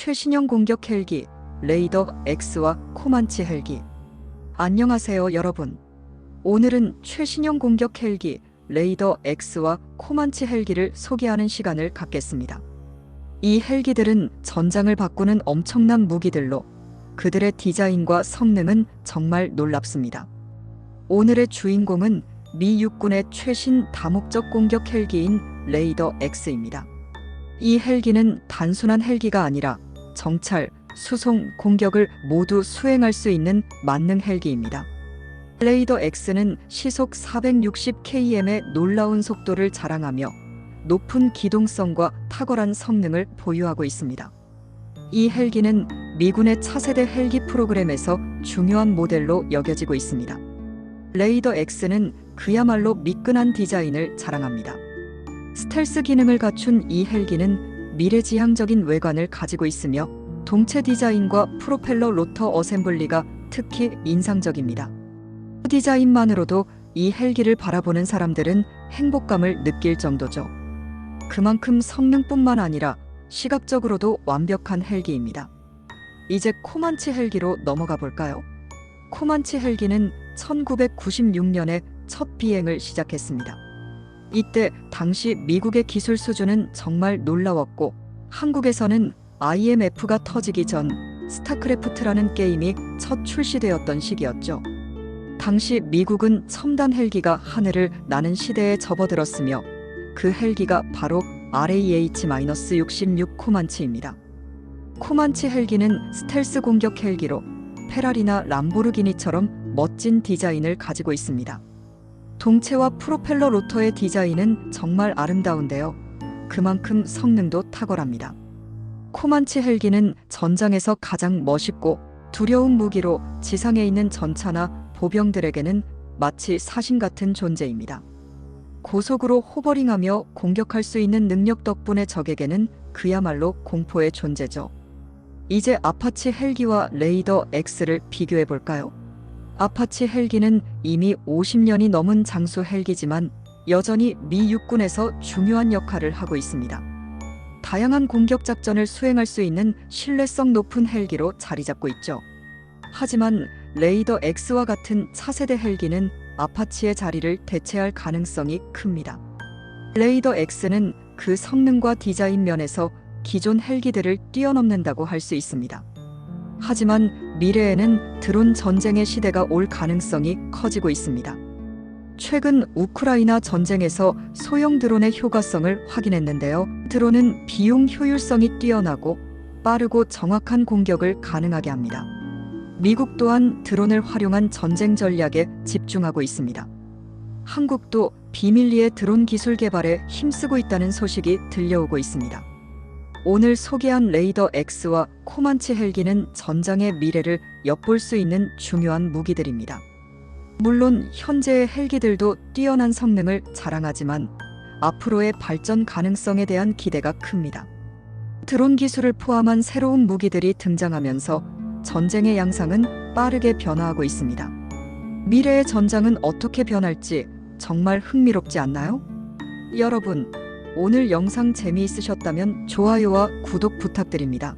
최신형 공격 헬기 레이더 X와 코만치 헬기. 안녕하세요, 여러분. 오늘은 최신형 공격 헬기 레이더 X와 코만치 헬기를 소개하는 시간을 갖겠습니다. 이 헬기들은 전장을 바꾸는 엄청난 무기들로 그들의 디자인과 성능은 정말 놀랍습니다. 오늘의 주인공은 미 육군의 최신 다목적 공격 헬기인 레이더 X입니다. 이 헬기는 단순한 헬기가 아니라 정찰, 수송, 공격을 모두 수행할 수 있는 만능 헬기입니다. 레이더 X는 시속 460km의 놀라운 속도를 자랑하며 높은 기동성과 탁월한 성능을 보유하고 있습니다. 이 헬기는 미군의 차세대 헬기 프로그램에서 중요한 모델로 여겨지고 있습니다. 레이더 X는 그야말로 미끈한 디자인을 자랑합니다. 스텔스 기능을 갖춘 이 헬기는 미래지향적인 외관을 가지고 있으며 동체 디자인과 프로펠러 로터 어셈블리가 특히 인상적입니다. 디자인만으로도 이 헬기를 바라보는 사람들은 행복감을 느낄 정도죠. 그만큼 성능뿐만 아니라 시각적으로도 완벽한 헬기입니다. 이제 코만치 헬기로 넘어가 볼까요? 코만치 헬기는 1996년에 첫 비행을 시작했습니다. 이때 당시 미국의 기술 수준은 정말 놀라웠고 한국에서는 IMF가 터지기 전 스타크래프트라는 게임이 첫 출시되었던 시기였죠. 당시 미국은 첨단 헬기가 하늘을 나는 시대에 접어들었으며 그 헬기가 바로 RAH-66 코만치입니다. 코만치 헬기는 스텔스 공격 헬기로 페라리나 람보르기니처럼 멋진 디자인을 가지고 있습니다. 동체와 프로펠러 로터의 디자인은 정말 아름다운데요. 그만큼 성능도 탁월합니다. 코만치 헬기는 전장에서 가장 멋있고 두려운 무기로 지상에 있는 전차나 보병들에게는 마치 사신 같은 존재입니다. 고속으로 호버링하며 공격할 수 있는 능력 덕분에 적에게는 그야말로 공포의 존재죠. 이제 아파치 헬기와 레이더 X를 비교해 볼까요? 아파치 헬기는 이미 50년이 넘은 장수 헬기지만 여전히 미 육군에서 중요한 역할을 하고 있습니다. 다양한 공격 작전을 수행할 수 있는 신뢰성 높은 헬기로 자리 잡고 있죠. 하지만 레이더 X와 같은 차세대 헬기는 아파치의 자리를 대체할 가능성이 큽니다. 레이더 X는 그 성능과 디자인 면에서 기존 헬기들을 뛰어넘는다고 할 수 있습니다. 하지만 미래에는 드론 전쟁의 시대가 올 가능성이 커지고 있습니다. 최근 우크라이나 전쟁에서 소형 드론의 효과성을 확인했는데요. 드론은 비용 효율성이 뛰어나고 빠르고 정확한 공격을 가능하게 합니다. 미국 또한 드론을 활용한 전쟁 전략에 집중하고 있습니다. 한국도 비밀리에 드론 기술 개발에 힘쓰고 있다는 소식이 들려오고 있습니다. 오늘 소개한 레이더 X와 코만치 헬기는 전장의 미래를 엿볼 수 있는 중요한 무기들입니다. 물론 현재의 헬기들도 뛰어난 성능을 자랑하지만 앞으로의 발전 가능성에 대한 기대가 큽니다. 드론 기술을 포함한 새로운 무기들이 등장하면서 전쟁의 양상은 빠르게 변화하고 있습니다. 미래의 전장은 어떻게 변할지 정말 흥미롭지 않나요? 여러분, 오늘 영상 재미있으셨다면 좋아요와 구독 부탁드립니다.